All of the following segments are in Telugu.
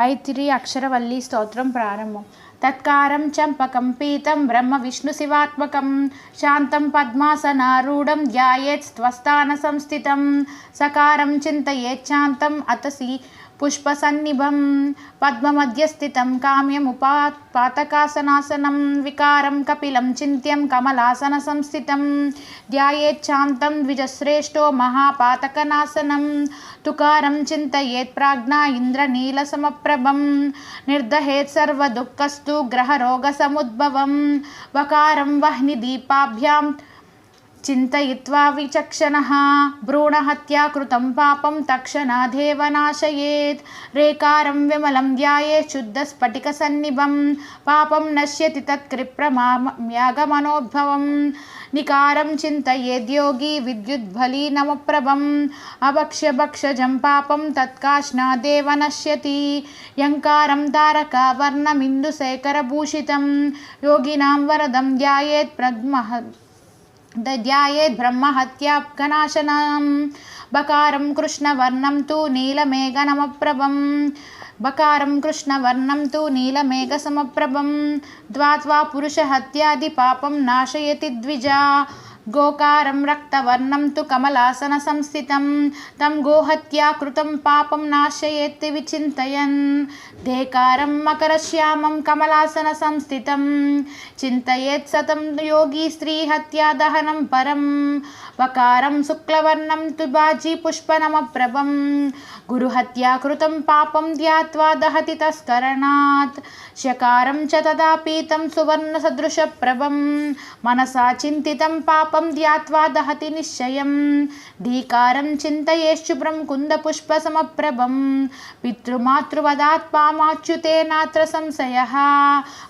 ఐతిరి అక్షరవల్లి స్తోత్రం ప్రారంభం తత్కారం చంపకం పీతం బ్రహ్మ విష్ణు శివాత్మకం శాంతం పద్మాసనారూఢం ధ్యాయేత్ స్వస్థాన సంస్థితం సకారం చింతయేచ్ఛాంతం అతసి పుష్పసన్నిభం పద్మమధ్యస్థితం కామ్యముపా పాతకాసనాసనం వికారం కపిలం చింత్యం కమలాసన సంస్థితం ధ్యాయేచ్ఛాంతం ద్విజశ్రేష్టో మహాపాతకనాసనం తుకారం చింతయేత్ ప్రాజ్ఞా ఇంద్రనీలసమప్రభం నిర్దహేత్ సర్వదుఃఖస్తు గ్రహరోగసముద్భవం వకారం వహ్ని దీపాభ్యాం చింతయిత్వా విచక్షణ భ్రూణహత్యాకృతం పాపం తక్షణాదేవ నాశయేత్ రేకారం విమలం ధ్యాయేత్ శుద్ధస్ఫటికసన్నిభం పాపం నశ్యతి తత్కృప్రమాగమనోద్భవం నికారం చింతయేద్యోగి విద్యుద్బలీనమప్రభం అభక్ష్యభక్షజం పాపం తత్కాష్ణాదేవ నశ్యతి యంకారం తారకావర్ణమిందుశేఖరభూషితం యోగినాం వరదం ధ్యాయేత్ ప్రద్మహ దద్యాయేద్ బ్రహ్మహత్యాప్ఘనాశనం బకారం కృష్ణవర్ణం తు నీలమేఘనమప్రభం బకారం కృష్ణవర్ణం తు నీలమేఘసమప్రభం ద్వాత్వా పురుషహత్యాది పాపం నాశయతి ద్విజా గోకారం రక్తవర్ణం తు కమలాసన సంస్థితం. తం గోహత్యా కృతం పాపం నాశయేత్తి విచింతయన్. దేకారం మకరశ్యామం కమలాసన సంస్థితం. చింతయేత్ సతం యోగి స్త్రీ హత్యా దహనం పరం. వకారం శుక్లవర్ణం తు బాజీ పుష్పనమప్రభం గురుహత్యా కృతం పాపం ధ్యాత్వా దహతి తస్కరణాత్. శకారం చ తదా పీతం సువర్ణసదృశప్రభం మనసా చింతితం పాప ధ్యాత్వా దహతి నిశ్చయం. ధీకారం చింతయేశుభ్రం కుందపుష్పసమప్రభం పితృమాతృవదాత్పామాచ్యుతేనాత్ర సంశయः.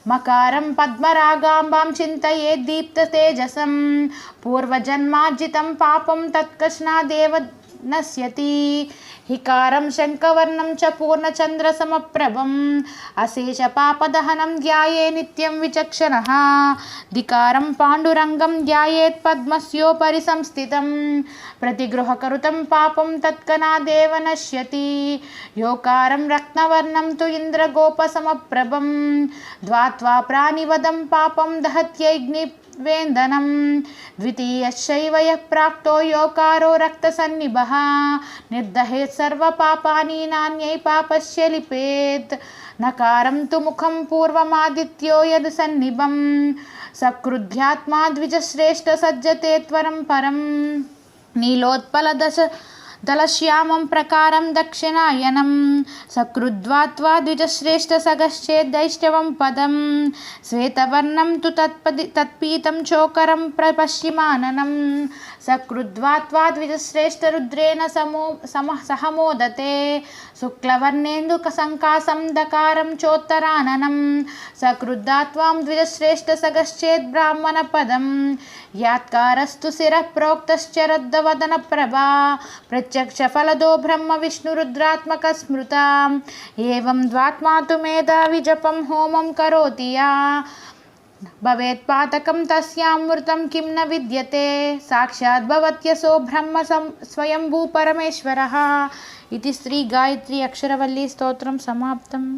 మకారం పద్మరాగాంబాం చింతయే దీప్తతేజసం పూర్వజన్మార్జితం పాపం తత్కష్ణాదేవ నశ్యతి హికారం శంఖవర్ణం చ పూర్ణచంద్రసమప్రభం అశేషపాపదహనం ధ్యాయే నిత్యం విచక్షణ ధికారం పాండురంగం ధ్యాయేత్ పద్మస్యోపరి సంస్థితం ప్రతిగృహకరుతం పాపం తత్కనాదేవ నశ్యతి యోకారం రత్నవర్ణం తు ఇంద్రగోపసమప్రభం ద్వాత్వా ప్రాణివదం పాపం దహత్యైగ్ని వేందనం ద్వితీయశైవయః ప్రాప్తో యోకారో రక్తసన్నిభः నిర్దహేత్ సర్వపాపాని నాణ్యై పాపశ్య లిపేత్ నకారం తు ముఖం పూర్వమాదిత్యో యదు సన్నిభం సకృధ్యాత్మా ద్విజశ్రేష్ఠ సజ్జతే త్వరం పరం నీలోత్పల దశ దళశ్యామం ప్రకారం దక్షిణాయనం సకృద్వాత్వా ద్విజశ్రేష్ఠసగశ్చేద్దైష్టవం పదం శ్వేతవర్ణం తు తత్పది తత్పీతం చోకరం ప్రపశ్చిమాననం సకృద్వాత్వా ద్విజశ్రేష్ఠరుద్రేణ సమో సమ సహమోదతే శుక్లవర్ణేందుక సంకాసం దకారం చోత్తరాననం సకృద్దాత్వాం ద్విజశ్రేష్ఠసగశ్చేద్బ్రాహ్మణపదం యాత్కారస్తు శిరః ప్రోక్తశ్చరద్దవదన ప్రభా ప్రతి प्रत्यक्षफलदो स्मृता एवं द्वात्मा तु जपम होमं करोति या। भवेत् पातकं तस्यामृतं किं न विद्यते। साक्षात् साक्षाद्भवत्यसो ब्रह्म स्वयंभूपरमेश्वरः इति श्रीगायत्री अक्षरवल्लीस्तोत्रं समाप्तम्।